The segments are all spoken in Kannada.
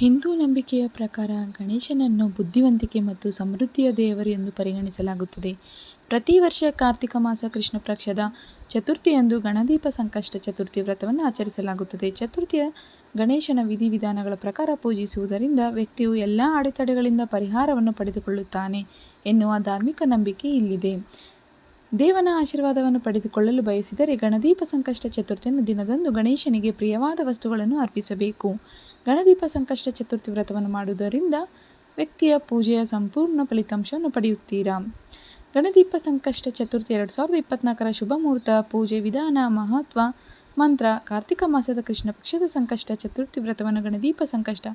ಹಿಂದೂ ನಂಬಿಕೆಯ ಪ್ರಕಾರ ಗಣೇಶನನ್ನು ಬುದ್ಧಿವಂತಿಕೆ ಮತ್ತು ಸಮೃದ್ಧಿಯ ದೇವರು ಎಂದು ಪರಿಗಣಿಸಲಾಗುತ್ತದೆ. ಪ್ರತಿ ವರ್ಷ ಕಾರ್ತಿಕ ಮಾಸ ಕೃಷ್ಣ ಪಕ್ಷದ ಚತುರ್ಥಿಯಂದು ಗಣದೀಪ ಸಂಕಷ್ಟ ಚತುರ್ಥಿ ವ್ರತವನ್ನು ಆಚರಿಸಲಾಗುತ್ತದೆ. ಚತುರ್ಥಿಯ ಗಣೇಶನ ವಿಧಿವಿಧಾನಗಳ ಪ್ರಕಾರ ಪೂಜಿಸುವುದರಿಂದ ವ್ಯಕ್ತಿಯು ಎಲ್ಲ ಅಡೆತಡೆಗಳಿಂದ ಪರಿಹಾರವನ್ನು ಪಡೆದುಕೊಳ್ಳುತ್ತಾನೆ ಎನ್ನುವ ಧಾರ್ಮಿಕ ನಂಬಿಕೆ ಇಲ್ಲಿದೆ. ದೇವನ ಆಶೀರ್ವಾದವನ್ನು ಪಡೆದುಕೊಳ್ಳಲು ಬಯಸಿದರೆ ಗಣದೀಪ ಸಂಕಷ್ಟ ಚತುರ್ಥಿಯನ್ನು ದಿನದಂದು ಗಣೇಶನಿಗೆ ಪ್ರಿಯವಾದ ವಸ್ತುಗಳನ್ನು ಅರ್ಪಿಸಬೇಕು. ಗಣದೀಪ ಸಂಕಷ್ಟ ಚತುರ್ಥಿ ವ್ರತವನ್ನು ಮಾಡುವುದರಿಂದ ವ್ಯಕ್ತಿಯ ಪೂಜೆಯ ಸಂಪೂರ್ಣ ಫಲಿತಾಂಶವನ್ನು ಪಡೆಯುತ್ತೀರಾ? ಗಣದೀಪ ಸಂಕಷ್ಟ ಚತುರ್ಥಿ ಎರಡು ಸಾವಿರದ ಇಪ್ಪತ್ನಾಲ್ಕರ ಶುಭ ಮುಹೂರ್ತ, ಪೂಜೆ ವಿಧಾನ, ಮಹತ್ವ, ಮಂತ್ರ, ಕಾರ್ತಿಕ ಮಾಸದ ಕೃಷ್ಣ ಪಕ್ಷದ ಸಂಕಷ್ಟ ಚತುರ್ಥಿ ವ್ರತವನ್ನು ಗಣದೀಪ ಸಂಕಷ್ಟ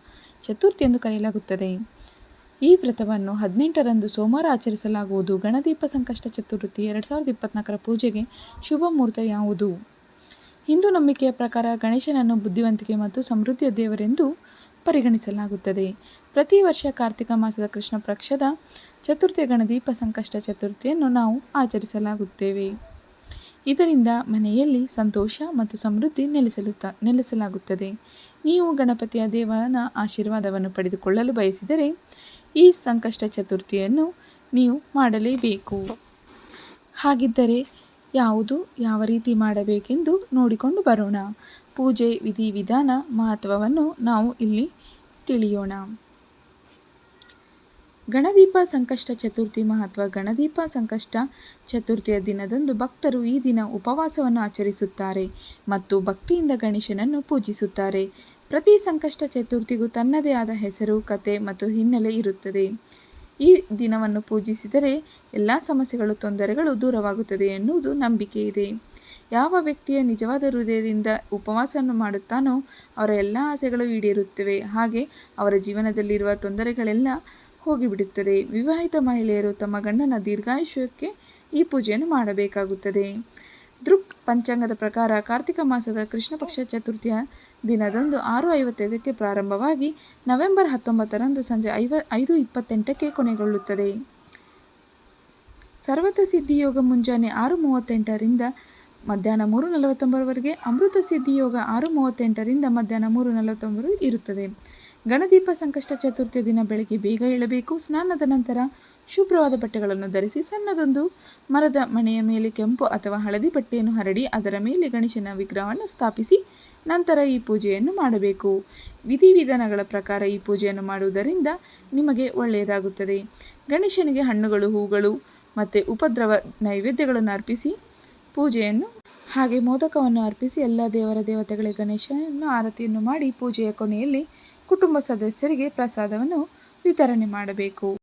ಚತುರ್ಥಿ ಎಂದು ಕರೆಯಲಾಗುತ್ತದೆ. ಈ ವ್ರತವನ್ನು ಹದಿನೆಂಟರಂದು ಸೋಮವಾರ ಆಚರಿಸಲಾಗುವುದು. ಗಣದೀಪ ಸಂಕಷ್ಟ ಚತುರ್ಥಿ ಎರಡು ಸಾವಿರದ ಇಪ್ಪತ್ನಾಲ್ಕರ ಪೂಜೆಗೆ ಶುಭ ಮುಹೂರ್ತ ಯಾವುದು? ಹಿಂದೂ ನಂಬಿಕೆಯ ಪ್ರಕಾರ ಗಣೇಶನನ್ನು ಬುದ್ಧಿವಂತಿಕೆ ಮತ್ತು ಸಮೃದ್ಧಿಯ ದೇವರೆಂದು ಪರಿಗಣಿಸಲಾಗುತ್ತದೆ. ಪ್ರತಿ ವರ್ಷ ಕಾರ್ತಿಕ ಮಾಸದ ಕೃಷ್ಣ ಪಕ್ಷದ ಚತುರ್ಥಿ ಗಣದೀಪ ಸಂಕಷ್ಟ ಚತುರ್ಥಿಯನ್ನು ನಾವು ಆಚರಿಸಲಾಗುತ್ತೇವೆ. ಇದರಿಂದ ಮನೆಯಲ್ಲಿ ಸಂತೋಷ ಮತ್ತು ಸಮೃದ್ಧಿ ನೆಲೆಸಲುತ್ತ, ನೆಲೆಸಲಾಗುತ್ತದೆ. ನೀವು ಗಣಪತಿಯ ದೇವನ ಆಶೀರ್ವಾದವನ್ನು ಪಡೆದುಕೊಳ್ಳಲು ಬಯಸಿದರೆ ಈ ಸಂಕಷ್ಟ ಚತುರ್ಥಿಯನ್ನು ನೀವು ಮಾಡಲೇಬೇಕು. ಹಾಗಿದ್ದರೆ ಯಾವುದು ಯಾವ ರೀತಿ ಮಾಡಬೇಕೆಂದು ನೋಡಿಕೊಂಡು ಬರೋಣ. ಪೂಜೆ ವಿಧಿವಿಧಾನ ಮಹತ್ವವನ್ನು ನಾವು ಇಲ್ಲಿ ತಿಳಿಯೋಣ. ಗಣದೀಪ ಸಂಕಷ್ಟ ಚತುರ್ಥಿ ಮಹತ್ವ. ಗಣದೀಪ ಸಂಕಷ್ಟ ಚತುರ್ಥಿಯ ದಿನದಂದು ಭಕ್ತರು ಈ ದಿನ ಉಪವಾಸವನ್ನು ಆಚರಿಸುತ್ತಾರೆ ಮತ್ತು ಭಕ್ತಿಯಿಂದ ಗಣೇಶನನ್ನು ಪೂಜಿಸುತ್ತಾರೆ. ಪ್ರತಿ ಸಂಕಷ್ಟ ಚತುರ್ಥಿಗೂ ತನ್ನದೇ ಆದ ಹೆಸರು, ಕತೆ ಮತ್ತು ಹಿನ್ನೆಲೆ ಇರುತ್ತದೆ. ಈ ದಿನವನ್ನು ಪೂಜಿಸಿದರೆ ಎಲ್ಲ ಸಮಸ್ಯೆಗಳು, ತೊಂದರೆಗಳು ದೂರವಾಗುತ್ತದೆ ಎನ್ನುವುದು ನಂಬಿಕೆ ಇದೆ. ಯಾವ ವ್ಯಕ್ತಿಯ ನಿಜವಾದ ಹೃದಯದಿಂದ ಉಪವಾಸವನ್ನು ಮಾಡುತ್ತಾನೋ ಅವರ ಎಲ್ಲ ಆಸೆಗಳು ಈಡೇರುತ್ತವೆ. ಹಾಗೆ ಅವರ ಜೀವನದಲ್ಲಿರುವ ತೊಂದರೆಗಳೆಲ್ಲ ಹೋಗಿಬಿಡುತ್ತದೆ. ವಿವಾಹಿತ ಮಹಿಳೆಯರು ತಮ್ಮ ಗಂಡನ ದೀರ್ಘಾಯುಷ್ಯಕ್ಕೆ ಈ ಪೂಜೆಯನ್ನು ಮಾಡಬೇಕಾಗುತ್ತದೆ. ದೃಕ್ ಪಂಚಾಂಗದ ಪ್ರಕಾರ ಕಾರ್ತಿಕ ಮಾಸದ ಕೃಷ್ಣ ಪಕ್ಷ ಚತುರ್ಥಿಯ ದಿನದಂದು ಆರು ಐವತ್ತೈದಕ್ಕೆ ಪ್ರಾರಂಭವಾಗಿ ನವೆಂಬರ್ ಹತ್ತೊಂಬತ್ತರಂದು ಸಂಜೆ ಐವ, ಐದು ಇಪ್ಪತ್ತೆಂಟಕ್ಕೆ ಕೊನೆಗೊಳ್ಳುತ್ತದೆ. ಸರ್ವತ ಸಿದ್ಧಿಯೋಗ ಮುಂಜಾನೆ ಆರು ಮೂವತ್ತೆಂಟರಿಂದ ಮಧ್ಯಾಹ್ನ ಮೂರು ನಲವತ್ತೊಂಬರವರೆಗೆ ಅಮೃತ ಸಿದ್ಧಿಯೋಗ ಆರು ಮೂವತ್ತೆಂಟರಿಂದ ಮಧ್ಯಾಹ್ನ ಮೂರು ನಲವತ್ತೊಂಬರು ಇರುತ್ತದೆ. ಗಣದೀಪ ಸಂಕಷ್ಟ ಚತುರ್ಥಿ ದಿನ ಬೆಳಗ್ಗೆ ಬೇಗ ಏಳಬೇಕು ಸ್ನಾನದ ನಂತರ ಶುಭ್ರವಾದ ಬಟ್ಟೆಗಳನ್ನು ಧರಿಸಿ ಸಣ್ಣದೊಂದು ಮರದ ಮನೆಯ ಮೇಲೆ ಕೆಂಪು ಅಥವಾ ಹಳದಿ ಬಟ್ಟೆಯನ್ನು ಹರಡಿ ಅದರ ಮೇಲೆ ಗಣೇಶನ ವಿಗ್ರಹವನ್ನು ಸ್ಥಾಪಿಸಿ ನಂತರ ಈ ಪೂಜೆಯನ್ನು ಮಾಡಬೇಕು. ವಿಧಿವಿಧಾನಗಳ ಪ್ರಕಾರ ಈ ಪೂಜೆಯನ್ನು ಮಾಡುವುದರಿಂದ ನಿಮಗೆ ಒಳ್ಳೆಯದಾಗುತ್ತದೆ. ಗಣೇಶನಿಗೆ ಹಣ್ಣುಗಳು, ಹೂಗಳು ಮತ್ತು ಉಪದ್ರವ ನೈವೇದ್ಯಗಳನ್ನು ಅರ್ಪಿಸಿ ಪೂಜೆಯನ್ನು ಹಾಗೆ ಮೋದಕವನ್ನು ಅರ್ಪಿಸಿ ಎಲ್ಲ ದೇವರ ದೇವತೆಗಳಿಗೆ ಗಣೇಶನನ್ನು ಆರತಿಯನ್ನು ಮಾಡಿ ಪೂಜೆಯ ಕೊನೆಯಲ್ಲಿ ಕುಟುಂಬ ಸದಸ್ಯರಿಗೆ ಪ್ರಸಾದವನ್ನು ವಿತರಣೆ ಮಾಡಬೇಕು.